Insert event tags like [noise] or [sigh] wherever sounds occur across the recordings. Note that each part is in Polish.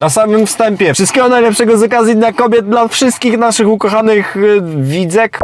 Na samym wstępie wszystkiego najlepszego z okazji Dnia Kobiet dla wszystkich naszych ukochanych y, widzek.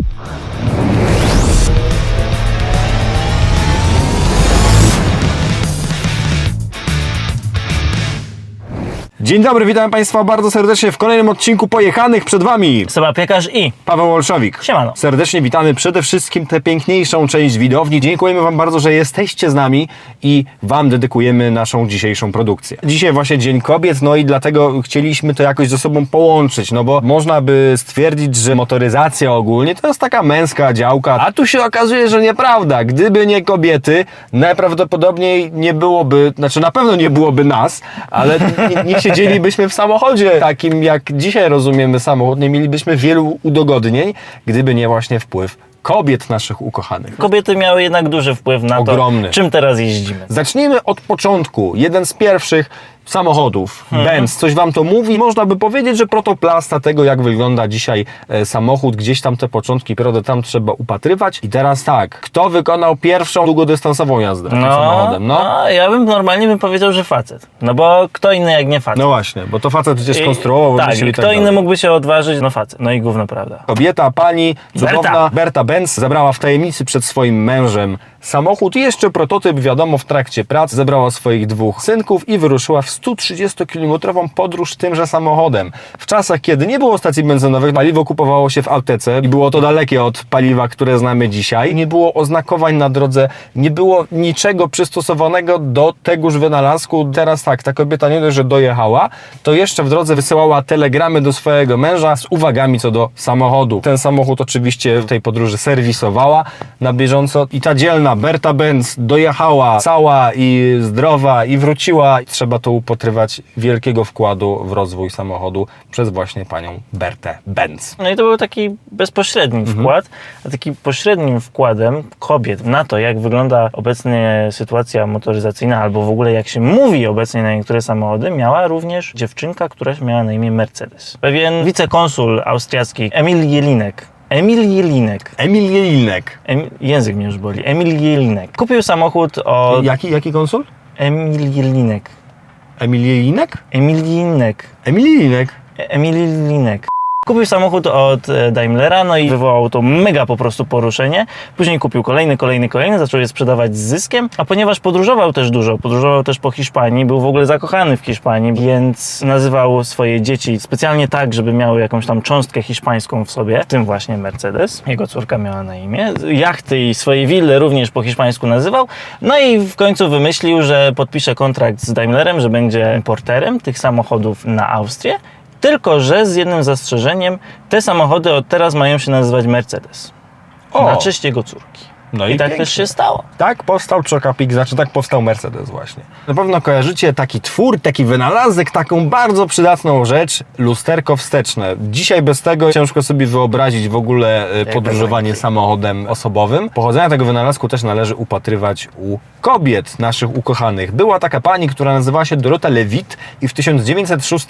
Dzień dobry, witam Państwa bardzo serdecznie w kolejnym odcinku Pojechanych przed Wami. Seba Piekarz i Paweł Olszowik. Siemano. Serdecznie witamy przede wszystkim tę piękniejszą część widowni. Dziękujemy Wam bardzo, że jesteście z nami i Wam dedykujemy naszą dzisiejszą produkcję. Dzisiaj właśnie Dzień Kobiet, no i dlatego chcieliśmy to jakoś ze sobą połączyć, no bo można by stwierdzić, że motoryzacja ogólnie to jest taka męska działka, a tu się okazuje, że nieprawda. Gdyby nie kobiety, najprawdopodobniej nie byłoby, znaczy na pewno nie byłoby nas, ale nie, nie siedzielibyśmy w samochodzie takim, jak dzisiaj rozumiemy samochód, nie mielibyśmy wielu udogodnień, gdyby nie właśnie wpływ kobiet naszych ukochanych. kobiety miały jednak duży wpływ na Ogromny. to, czym teraz jeździmy. Zacznijmy od początku. Jeden z pierwszych samochodów, Benz, coś Wam to mówi? Można by powiedzieć, że protoplasta tego, jak wygląda dzisiaj e, samochód, gdzieś tam te początki, prawda, tam trzeba upatrywać. I teraz tak, kto wykonał pierwszą długodystansową jazdę No, samochodem? No. no, ja bym normalnie bym powiedział, że facet. No bo kto inny jak nie facet. no właśnie, bo to facet przecież konstruował, tak, kto tak inny mógłby się odważyć? No facet. No i gówno prawda. Kobieta, pani, cudowna Berta. Berta Benz zabrała w tajemnicy przed swoim mężem samochód jeszcze prototyp, wiadomo, w trakcie prac zebrała swoich dwóch synków i wyruszyła w 130-kilometrową podróż tymże samochodem. W czasach, kiedy nie było stacji benzynowych, paliwo kupowało się w aptece i było to dalekie od paliwa, które znamy dzisiaj. Nie było oznakowań na drodze, nie było niczego przystosowanego do tegoż wynalazku. Teraz tak, ta kobieta nie dość, że dojechała, to jeszcze w drodze wysyłała telegramy do swojego męża z uwagami co do samochodu. Ten samochód oczywiście w tej podróży serwisowała na bieżąco i ta dzielna Berta Benz dojechała cała i zdrowa i wróciła. Trzeba tu upatrywać wielkiego wkładu w rozwój samochodu przez właśnie panią Bertę Benz. No i to był taki bezpośredni Mhm. wkład, a takim pośrednim wkładem kobiet na to, jak wygląda obecnie sytuacja motoryzacyjna, albo w ogóle jak się mówi obecnie na niektóre samochody, miała również dziewczynka, która miała na imię Mercedes. Pewien wicekonsul austriacki Emil Jelinek. Emil Jelinek. Emil Jelinek. Emil, język mnie już boli. Emil Jelinek. Kupił samochód od... Jaki, jaki konsul? Emil Jelinek. Emil Jelinek? Emil Jelinek. Emil Jelinek. Emil Linek. Kupił samochód od e, Daimlera, no i wywołało to mega po prostu poruszenie. Później kupił kolejny, kolejny, kolejny, zaczął je sprzedawać z zyskiem, a ponieważ podróżował też dużo, podróżował też po Hiszpanii, był w ogóle zakochany w Hiszpanii, więc nazywał swoje dzieci specjalnie tak, żeby miały jakąś tam cząstkę hiszpańską w sobie, w tym właśnie Mercedes. Jego córka miała na imię. Jachty i swoje wille również po hiszpańsku nazywał. No i w końcu wymyślił, że podpisze kontrakt z Daimlerem, że będzie importerem tych samochodów na Austrię. Tylko, że z jednym zastrzeżeniem, te samochody od teraz mają się nazywać Mercedes. O! Na cześć jego córki. No I, tak pięknie. też się stało. Tak powstał Chocapik, znaczy tak powstał Mercedes właśnie. Na pewno kojarzycie taki twór, taki wynalazek, taką bardzo przydatną rzecz, lusterko wsteczne. Dzisiaj bez tego ciężko sobie wyobrazić w ogóle e, podróżowanie samochodem osobowym. Pochodzenia tego wynalazku też należy upatrywać u kobiet naszych ukochanych. Była taka pani, która nazywała się Dorota Lewitt i w 1906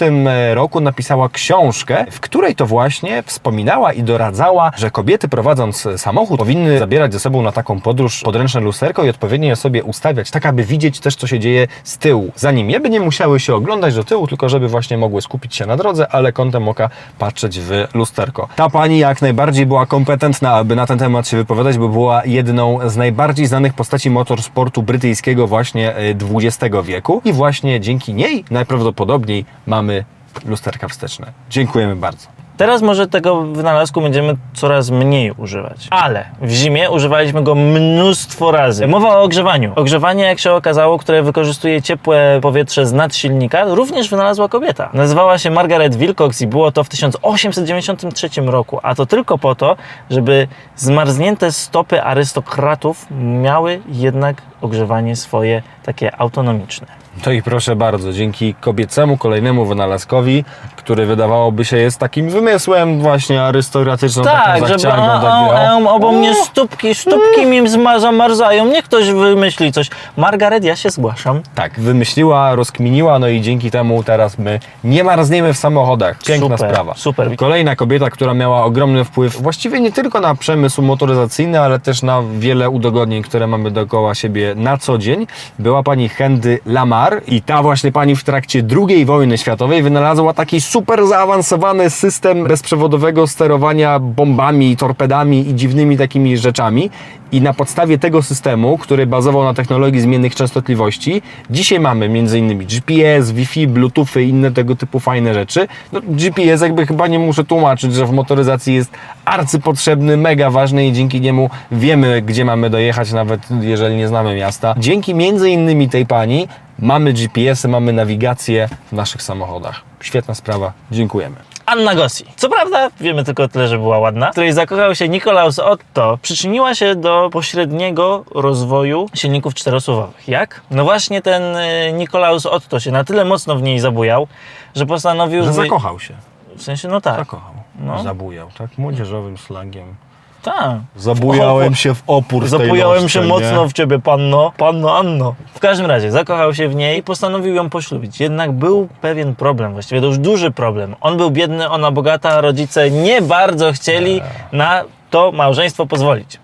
roku napisała książkę, w której to właśnie wspominała i doradzała, że kobiety prowadząc samochód powinny zabierać ze sobą na taką podróż podręczne lusterko i odpowiednio sobie ustawiać, tak aby widzieć też, co się dzieje z tyłu. Zanim je by nie musiały się oglądać do tyłu, tylko żeby właśnie mogły skupić się na drodze, ale kątem oka patrzeć w lusterko. Ta pani jak najbardziej była kompetentna, aby na ten temat się wypowiadać, bo była jedną z najbardziej znanych postaci motorsportu brytyjskiego właśnie e, XX wieku i właśnie dzięki niej najprawdopodobniej mamy lusterka wsteczne. Dziękujemy bardzo. Teraz może tego wynalazku będziemy coraz mniej używać. Ale w zimie używaliśmy go mnóstwo razy. Mowa o ogrzewaniu. Ogrzewanie, jak się okazało, które wykorzystuje ciepłe powietrze z nadsilnika, również wynalazła kobieta. Nazywała się Margaret Wilcox i było to w 1893 roku. A to tylko po to, żeby zmarznięte stopy arystokratów miały jednak ogrzewanie swoje takie autonomiczne. To i proszę bardzo, dzięki kobiecemu kolejnemu wynalazkowi, który wydawałoby się jest takim wymysłem właśnie arystokratyczną, taką Tak, żeby zachcianką, a, takie, a, o, obok mnie stópki, stópki mi zma- zamarzają, niech ktoś wymyśli coś. Margaret, ja się zgłaszam. Tak, wymyśliła, rozkminiła, no i dzięki temu teraz my nie marzniemy w samochodach. Piękna Super, sprawa. super. Kolejna kobieta, która miała ogromny wpływ właściwie nie tylko na przemysł motoryzacyjny, ale też na wiele udogodnień, które mamy dookoła siebie na co dzień, była pani Hendy Lamar. I ta właśnie pani w trakcie II wojny światowej wynalazła taki super zaawansowany system bezprzewodowego sterowania bombami, torpedami i dziwnymi takimi rzeczami. I na podstawie tego systemu, który bazował na technologii zmiennych częstotliwości, dzisiaj mamy m.in. GPS, Wi-Fi, Bluetoothy i inne tego typu fajne rzeczy. No, GPS jakby chyba nie muszę tłumaczyć, że w motoryzacji jest arcypotrzebny, mega ważny i dzięki niemu wiemy, gdzie mamy dojechać, nawet jeżeli nie znamy miasta. Dzięki między innymi tej pani mamy GPS-y, mamy nawigację w naszych samochodach. Świetna sprawa, dziękujemy. Anna Gossi. Co prawda, wiemy tylko tyle, że była ładna, w której zakochał się Nikolaus Otto, przyczyniła się do pośredniego rozwoju silników czterosuwowych. Jak? No właśnie ten y, Nikolaus Otto się na tyle mocno w niej zabujał, że postanowił... Że zakochał się. W sensie, no tak. Zakochał. No. Zabujał, tak? Młodzieżowym slangiem. Tak. Zabujałem się w opór z tej Zapujałem lożce, się nie? mocno w ciebie, panno, panno Anno. W każdym razie, zakochał się w niej i postanowił ją poślubić. Jednak był pewien problem, właściwie to już duży problem. On był biedny, ona bogata, a rodzice nie bardzo chcieli na to małżeństwo pozwolić.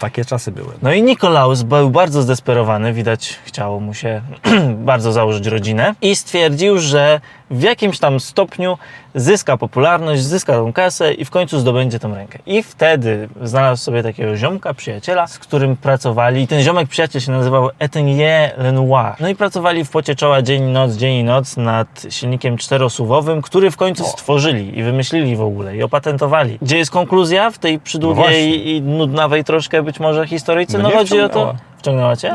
Takie czasy były. No i Nikolaus był bardzo zdesperowany, widać chciało mu się [clears throat] bardzo założyć rodzinę i stwierdził, że w jakimś tam stopniu zyska popularność, zyska tą kasę i w końcu zdobędzie tą rękę. I wtedy znalazł sobie takiego ziomka, przyjaciela, z którym pracowali. Ten ziomek przyjaciel się nazywał Etienne Lenoir. No i pracowali w pocie czoła dzień i noc, dzień i noc nad silnikiem czterosuwowym, który w końcu stworzyli i wymyślili w ogóle i opatentowali. Gdzie jest konkluzja w tej No przydługiej i nudnawej troszkę być może historyjce? No No, chodzi o to... wciągnęła. Cię?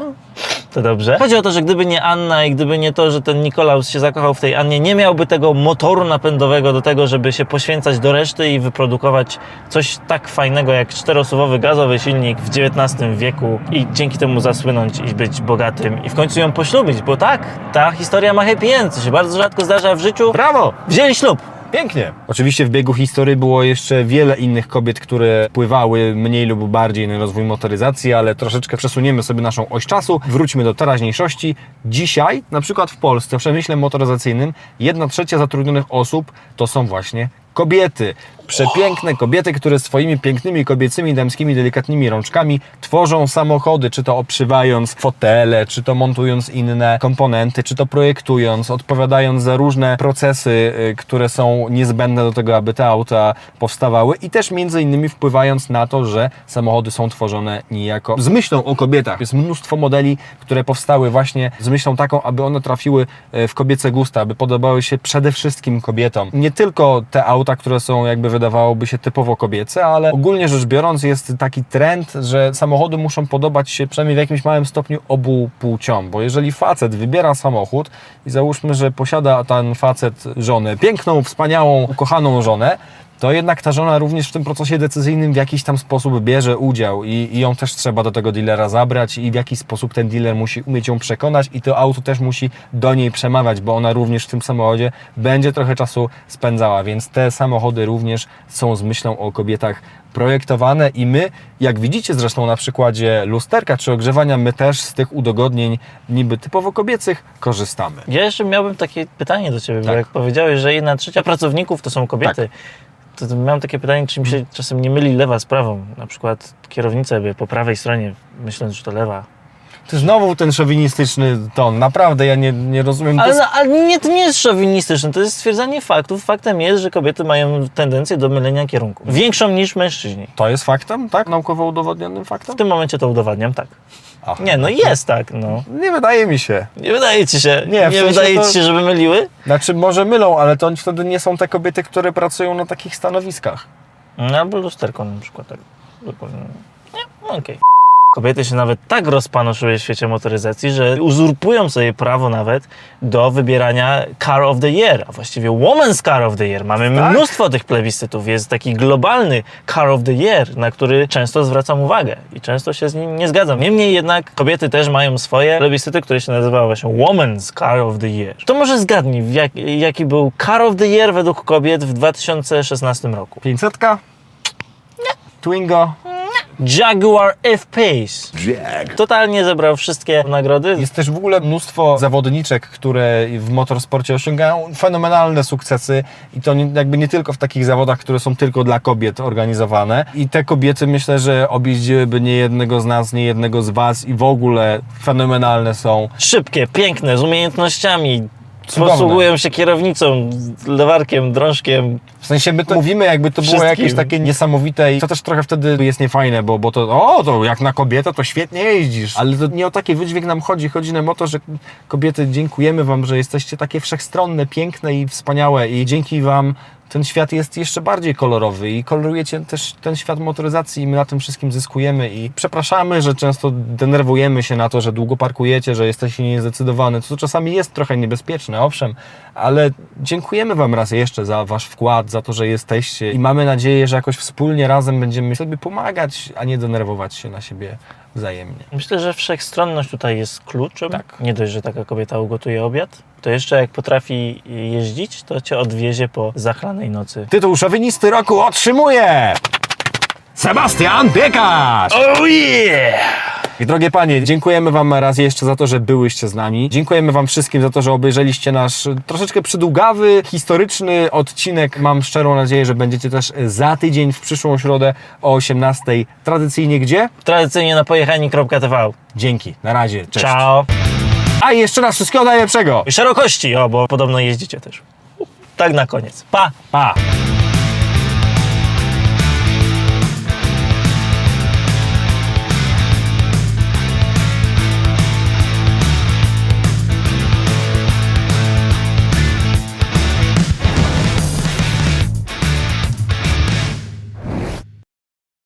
To dobrze. Chodzi o to, że gdyby nie Anna i gdyby nie to, że ten Nikolaus się zakochał w tej Annie, nie miałby tego motoru napędowego do tego, żeby się poświęcać do reszty i wyprodukować coś tak fajnego jak czterosuwowy gazowy silnik w XIX wieku i dzięki temu zasłynąć i być bogatym i w końcu ją poślubić, bo tak, ta historia ma happy end, co się bardzo rzadko zdarza w życiu. Brawo! Wzięli ślub. Pięknie. Oczywiście w biegu historii było jeszcze wiele innych kobiet, które wpływały mniej lub bardziej na rozwój motoryzacji, ale troszeczkę przesuniemy sobie naszą oś czasu. Wróćmy do teraźniejszości. Dzisiaj, na przykład w Polsce, w przemyśle motoryzacyjnym, jedna trzecia zatrudnionych osób to są właśnie kobiety. Przepiękne kobiety, które swoimi pięknymi kobiecymi, damskimi, delikatnymi rączkami tworzą samochody, czy to obszywając fotele, czy to montując inne komponenty, czy to projektując, odpowiadając za różne procesy, y, które są niezbędne do tego, aby te auta powstawały i też między innymi wpływając na to, że samochody są tworzone niejako z myślą o kobietach. Jest mnóstwo modeli, które powstały właśnie z myślą taką, aby one trafiły e, w kobiece gusta, aby podobały się przede wszystkim kobietom. Nie tylko te auta, które są jakby wydawałoby się typowo kobiece, ale ogólnie rzecz biorąc jest taki trend, że samochody muszą podobać się przynajmniej w jakimś małym stopniu obu płciom, bo jeżeli facet wybiera samochód i załóżmy, że posiada ten facet żonę, piękną, wspaniałą, ukochaną żonę, to jednak ta żona również w tym procesie decyzyjnym w jakiś tam sposób bierze udział i, i ją też trzeba do tego dealera zabrać i w jakiś sposób ten dealer musi umieć ją przekonać i to auto też musi do niej przemawiać, bo ona również w tym samochodzie będzie trochę czasu spędzała, więc te samochody również są z myślą o kobietach projektowane i my, jak widzicie zresztą na przykładzie lusterka czy ogrzewania, my też z tych udogodnień niby typowo kobiecych korzystamy. Ja jeszcze miałbym takie pytanie do Ciebie, bo Tak. jak powiedziałeś, że jedna trzecia pracowników to są kobiety, to, to miałem takie pytanie, czy mi się czasem nie myli lewa z prawą. Na przykład kierownica by po prawej stronie, myśląc, że to lewa. To znowu ten szowinistyczny ton, naprawdę ja nie, nie rozumiem. Ale, no, ale nie, to nie jest szowinistyczne, to jest stwierdzanie faktów. Faktem jest, że kobiety mają tendencję do mylenia kierunku. Większą niż mężczyźni. To jest faktem, tak? Naukowo udowodnionym faktem? W tym momencie to udowadniam, tak. Aha. Nie, no jest tak, no. Nie wydaje mi się. Nie wydaje ci się, Nie, w sensie wydaje to- ci się, żeby myliły? Znaczy, może mylą, ale to wtedy nie są te kobiety, które pracują na takich stanowiskach. No, albo lusterko na przykład, tak. Dokładnie. Nie, no okej. Kobiety się nawet tak rozpanoszyły w świecie motoryzacji, że uzurpują sobie prawo nawet do wybierania Car of the Year, a właściwie Woman's Car of the Year. Mamy Tak? mnóstwo tych plebiscytów. Jest taki globalny Car of the Year, na który często zwracam uwagę i często się z nim nie zgadzam. Niemniej jednak kobiety też mają swoje plebiscyty, które się nazywały właśnie Woman's Car of the Year. To może zgadnij, jak, jaki był Car of the Year według kobiet w 2016 roku. 500? Nie. Twingo? Jaguar F-Pace. Totalnie zebrał wszystkie nagrody. Jest też w ogóle mnóstwo zawodniczek, które w motorsporcie osiągają fenomenalne sukcesy i to nie, jakby nie tylko w takich zawodach, które są tylko dla kobiet organizowane. I te kobiety myślę, że objeździłyby nie jednego z nas, nie jednego z Was i w ogóle fenomenalne są. Szybkie, piękne, z umiejętnościami. Cudowne. Posługują się kierownicą, lewarkiem, drążkiem. W sensie my to mówimy, jakby to było Wszystkim. jakieś takie niesamowite i to też trochę wtedy jest niefajne, bo, bo to, o, to jak na kobietę to świetnie jeździsz. Ale to nie o taki wydźwięk nam chodzi. Chodzi nam o to, że kobiety, dziękujemy Wam, że jesteście takie wszechstronne, piękne i wspaniałe i dzięki Wam ten świat jest jeszcze bardziej kolorowy i kolorujecie też ten świat motoryzacji i my na tym wszystkim zyskujemy i przepraszamy, że często denerwujemy się na to, że długo parkujecie, że jesteście niezdecydowani, co czasami jest trochę niebezpieczne, owszem, ale dziękujemy Wam raz jeszcze za Wasz wkład, za to, że jesteście i mamy nadzieję, że jakoś wspólnie razem będziemy sobie pomagać, a nie denerwować się na siebie wzajemnie. Myślę, że wszechstronność tutaj jest kluczem. Tak. Nie dość, że taka kobieta ugotuje obiad, to jeszcze jak potrafi jeździć, to cię odwiezie po zachlanej nocy. Tytuł szowinisty roku otrzymuje Sebastian Piekarz! Oh yeah! Drogie panie, dziękujemy wam raz jeszcze za to, że byłyście z nami. Dziękujemy wam wszystkim za to, że obejrzeliście nasz troszeczkę przydługawy, historyczny odcinek. Mam szczerą nadzieję, że będziecie też za tydzień w przyszłą środę o 18. Tradycyjnie gdzie? Tradycyjnie na pojechani.tv. Dzięki, na razie, cześć. Ciao! A i jeszcze raz wszystkiego najlepszego. I szerokości, o, bo podobno jeździcie też. Tak na koniec. Pa! Pa!